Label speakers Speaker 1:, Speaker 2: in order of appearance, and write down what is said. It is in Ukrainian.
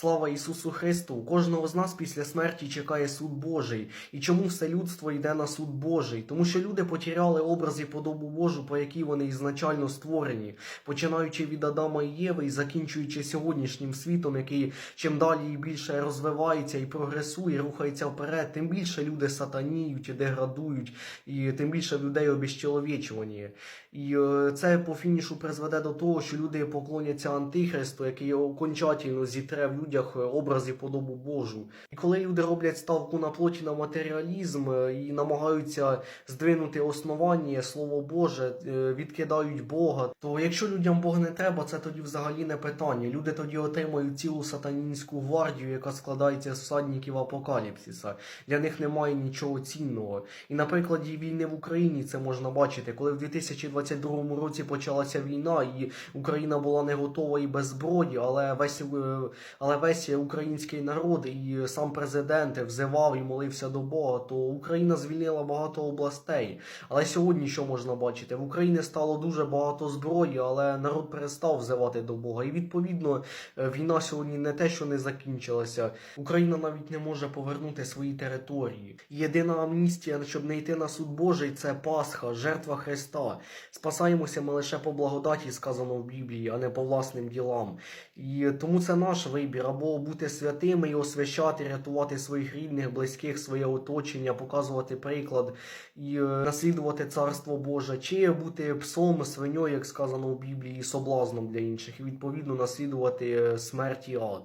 Speaker 1: Слава Ісусу Христу! Кожного з нас після смерті чекає суд Божий. І чому все людство йде на суд Божий? Тому що люди потеряли образ і подобу Божу, по якій вони ізначально створені, починаючи від Адама і Єви і закінчуючи сьогоднішнім світом, який чим далі і більше розвивається і прогресує, рухається вперед, тим більше люди сатаніють і деградують, і тим більше людей обіщеловічувані. І е, це по фінішу призведе до того, що люди поклоняться антихристу, який окончательно зітре в людях образ і подобу Божу. І коли люди роблять ставку на плоті на матеріалізм е, і намагаються здвинути основання, слово Боже, е, відкидають Бога, то якщо людям Бог не треба, це тоді взагалі не питання. Люди тоді отримають цілу сатанінську гвардію, яка складається з всадників апокаліпсиса. Для них немає нічого цінного. І на прикладі війни в Україні це можна бачити, коли в 2022 році почалася війна, і Україна була не готова і без зброї, але весь, е, але весь український народ і сам президент взивав і молився до Бога, то Україна звільнила багато областей. Але сьогодні що можна бачити? В Україні стало дуже багато зброї, але народ перестав взивати до Бога. І відповідно е, війна сьогодні не те, що не закінчилася. Україна навіть не може повернути свої території. Єдина амністія, щоб не йти на суд Божий, це Пасха, жертва Христа. Спасаємося ми лише по благодаті, сказано в Біблії, а не по власним ділам. І тому це наш вибір або бути святими і освящати, рятувати своїх рідних, близьких, своє оточення, показувати приклад і е, наслідувати царство Боже, чи бути псом, свиньою, як сказано в Біблії, і соблазном для інших, і відповідно наслідувати е, смерть і ад.